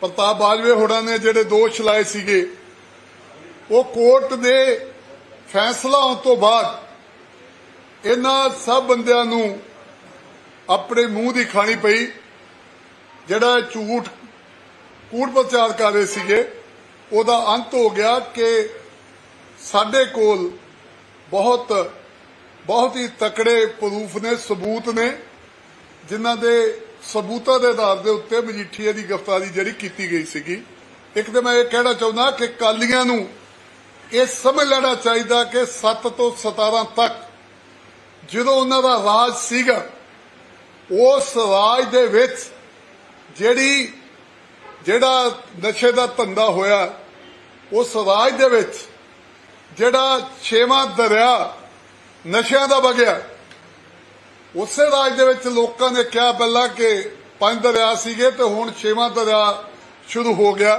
ਪ੍ਰਤਾਪ ਬਾਜਵੇ ਹੋਰਾਂ ਨੇ ਜਿਹੜੇ ਦੋਸ਼ ਲਾਏ ਸੀਗੇ, ਉਹ ਕੋਰਟ ਦੇ ਫੈਸਲਾ ਆਉਣ ਤੋਂ ਬਾਅਦ ਇਹਨਾਂ ਸਭ ਬੰਦਿਆਂ ਨੂੰ ਆਪਣੇ ਮੂੰਹ ਦੀ ਖਾਣੀ ਪਈ, ਜਿਹੜਾ ਝੂਠ ਕੂੜ ਪ੍ਰਚਾਰ ਕਰ ਰਹੇ ਸੀਗੇ, ਉਹਦਾ ਅੰਤ ਹੋ ਗਿਆ ਕਿ ਸਾਡੇ ਕੋਲ ਬਹੁਤ ਬਹੁਤ ਹੀ ਤਕੜੇ ਪ੍ਰੂਫ ਨੇ, ਸਬੂਤ ਨੇ, ਜਿਨ੍ਹਾਂ ਦੇ ਸਬੂਤਾਂ ਦੇ ਆਧਾਰ ਦੇ ਉੱਤੇ ਮਜੀਠੀਏ ਦੀ ਗ੍ਰਿਫਤਾਰੀ ਜਿਹੜੀ ਕੀਤੀ ਗਈ ਸੀਗੀ। ਇੱਕ ਤੇ ਮੈਂ ਇਹ ਕਹਿਣਾ ਚਾਹੁੰਦਾ ਕਿ ਕਾਲੀਆਂ ਨੂੰ ਇਹ ਸਮਝ ਲੈਣਾ ਚਾਹੀਦਾ ਕਿ 7 ਤੋਂ 17 ਤੱਕ ਜਦੋਂ ਉਹਨਾਂ ਦਾ ਰਾਜ ਸੀਗਾ, ਉਸ ਰਾਜ ਦੇ ਵਿੱਚ ਜਿਹੜੀ, ਜਿਹੜਾ ਨਸ਼ੇ ਦਾ ਧੰਦਾ ਹੋਇਆ, ਉਸ ਰਾਜ ਦੇ ਵਿੱਚ ਜਿਹੜਾ ਛੇਵਾਂ ਦਰਿਆ ਨਸ਼ਿਆਂ ਦਾ ਵਗਿਆ ਉਸੇ ਰਾਜ ਦੇ ਵਿੱਚ ਲੋਕਾਂ ਨੇ ਕਿਹਾ ਪਹਿਲਾਂ ਕਿ ਪੰਜ ਦਰਿਆ ਸੀਗੇ ਤੇ ਹੁਣ ਛੇਵਾਂ ਦਰਿਆ ਸ਼ੁਰੂ ਹੋ ਗਿਆ।